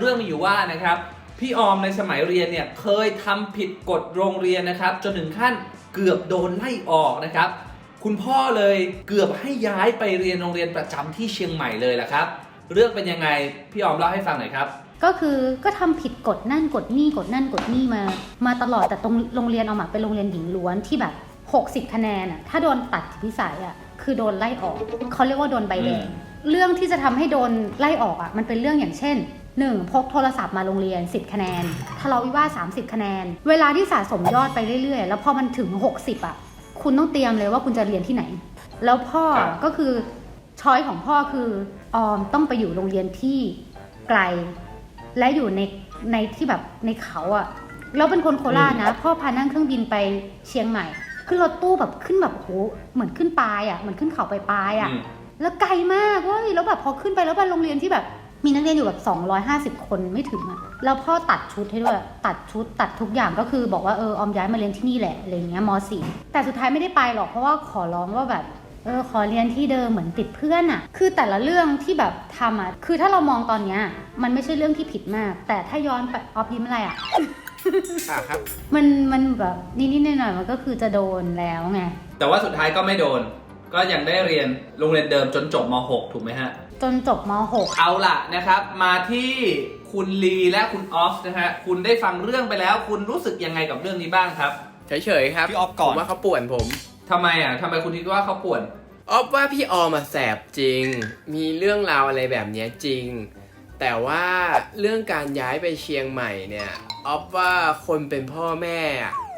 เรื่องมีอยู่ว่านะครับพี่ออมในสมัยเรียนเนี่ยเคยทำผิดกฎโรงเรียนนะครับ จนถึงขั้นเกือบโดนไล่ออกนะครับ คุณพ่อเลยเกือบให้ย้ายไปเรียนโรงเรียนประจำที่เชียงใหม่เลยแหละครับ เรื่องเป็นยังไงพี่ออมเล่าให้ฟังหน่อยครับ ก็คือก็ทำผิดกฎนั่นกฎนี่กฎนั่นกฎนี่มา มาตลอดแต่ตรงโรงเรียนเอามาเป็นโรงเรียนหญิงล้วนที่แบบ 60 คะแนนอะถ้าโดนตัดวิสัยอะคือโดนไล่ออกเขาเรียกว่าโดนใบแดงอืมเรื่องที่จะทำให้โดนไล่ออกอะมันเป็นเรื่องอย่างเช่น 1. พกโทรศัพท์มาโรงเรียน 10 คะแนนทะเลาะวิวาท30 คะแนน เวลาที่สะสมยอดไปเรื่อยๆ แล้วพอมันถึง 60 อะ คุณต้องเตรียมเลยว่าคุณจะเรียนที่ไหน แล้วพ่อครับก็คือช้อยของพ่อคือออมต้องไปอยู่โรงเรียนที่ไกล และอยู่ในในที่แบบในเขาอะแล้วเป็นคนโคราชนะ พ่อพานั่งเครื่องบินไปเชียงใหม่ ขึ้นรถตู้แบบขึ้นแบบโหเหมือนขึ้นปลายอะเหมือนขึ้นเขาไปปลายอะอืมแล้วไกลมากเว้ยแล้วแบบพอขึ้นไปแล้วเป็นโรงเรียนที่แบบ มีนักเรียนอยู่แบบ 250 คนไม่ถึงอะแล้วพ่อตัดชุดให้ด้วย ตัดชุดตัดทุกอย่างก็คือบอกว่าเออออมย้ายมาเรียนที่นี่แหละอะไรเงี้ยมสี่แต่สุดท้ายไม่ได้ไปหรอกเพราะว่าขอร้องว่าแบบเออขอเรียนที่เดิมเหมือนติดเพื่อนอะคือแต่ละเรื่องที่แบบทำอะคือถ้าเรามองตอนเนี้ยมันไม่ใช่เรื่องที่ผิดมาก แต่ถ้าย้อนไปออฟยิ้มอะไรอะ อ่าครับ มันมันแบบนิดๆหน่อยๆมันก็คือจะโดนแล้วไง แต่ว่าสุดท้ายก็ไม่โดน ก็ยังได้เรียนโรงเรียนเดิมจนจบม .6 ถูกไหมฮะ จนจบมหกเอาล่ะนะครับ มาที่คุณลีและคุณออฟนะฮะคุณได้ฟังเรื่องไปแล้ว คุณรู้สึกยังไงกับเรื่องนี้บ้างครับเฉยๆครับพี่ออฟก่อน ผมว่าเขาป่วนผม ทำไมอะทำไมคุณคิดว่าเขาป่วน ออฟว่าพี่ออมมาแสบจริง มีเรื่องราวอะไรแบบเนี้ยจริง แต่ว่าเรื่องการย้ายไปเชียงใหม่เนี่ย ออฟว่าคนเป็นพ่อแม่อะอืม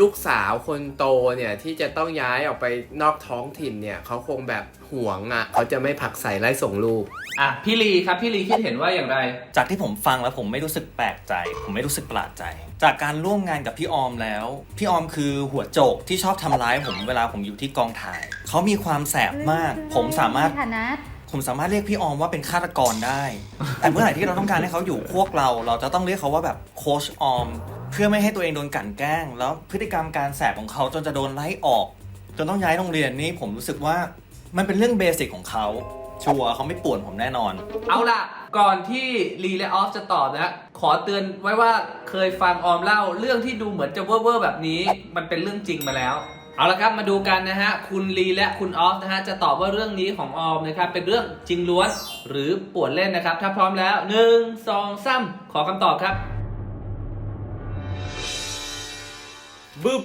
ลูกสาวคนโตเนี่ยที่จะต้องย้ายออกไปนอกท้องถิ่นเนี่ยเขาคงแบบห่วงอะเขาจะไม่ผลักใส่ไล่ส่งลูกอะพี่ลีครับพี่ลีคิดเห็นว่าอย่างไร จากที่ผมฟังแล้วผมไม่รู้สึกแปลกใจ ผมไม่รู้สึกประหลาดใจ จากการร่วมงานกับพี่ออมแล้ว พี่ออมคือหัวโจกที่ชอบทำร้ายผมเวลาผมอยู่ที่กองถ่ายเขามีความแสบมาก ผมสามารถฐานะผมสามารถเรียกพี่ออมว่าเป็นฆาตกรได้ แต่เมื่อไหร่ที่เราต้องการให้เขาอยู่พวกเรา เราจะต้องเรียกเขาว่าแบบโคชออมเพื่อไม่ให้ตัวเองโดนกลั่นแกล้ง แล้วพฤติกรรมการแสบของเขาจนจะโดนไล่ออก จนต้องย้ายโรงเรียนนี่ผมรู้สึกว่ามันเป็นเรื่องเบสิกของเขาชัวร์เขาไม่ป่วนผมแน่นอน เอาล่ะ ก่อนที่ลีและออฟจะตอบนะ ขอเตือนไว้ว่าเคยฟังออมเล่าเรื่องที่ดูเหมือนจะเว่อร์ๆแบบนี้ มันเป็นเรื่องจริงมาแล้ว เอาละครับมาดูกันนะฮะ คุณลีและคุณออฟนะฮะจะตอบว่าเรื่องนี้ของออมนะครับเป็นเรื่องจริงล้วนหรือป่วนเล่นนะครับ ถ้าพร้อมแล้วหนึ่งสองสามขอคำตอบครับ บึ๊บ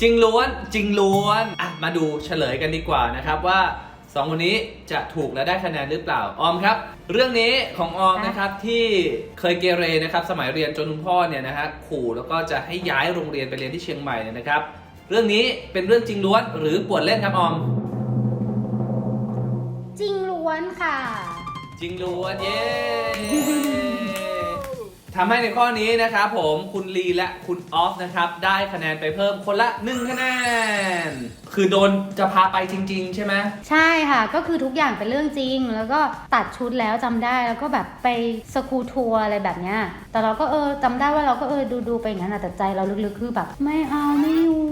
จริงล้วนจริงล้วนอะมาดูเฉลยกันดีกว่านะครับว่าสองคนนี้จะถูกและได้คะแนนหรือเปล่า ออมครับ เรื่องนี้ของออมนะครับที่เคยเกเรนะครับสมัยเรียนจนคุณพ่อเนี่ยนะฮะขู่แล้วก็จะให้ย้ายโรงเรียนไปเรียนที่เชียงใหม่เนี่ยนะครับ เรื่องนี้เป็นเรื่องจริงล้วนหรือป่วนเล่นครับออม จริงล้วนค่ะ จริงล้วนเย้ ทำให้ในข้อนี้นะครับผมคุณลีและคุณออฟนะครับได้คะแนนไปเพิ่มคนละ 1 คะแนน คือโดนจะพาไปจริง ๆ ใช่ไหม ใช่ค่ะ ก็คือทุกอย่างเป็นเรื่องจริง แล้วก็ตัดชุดแล้วจำได้แล้วก็แบบไปสกูทัวร์อะไรแบบเนี้ยแต่เราก็เออจำได้ว่าเราก็เออดูดูๆไปอย่างนั้นอะแต่ใจเราลึกๆคือแบบ ไม่เอาไม่อยู่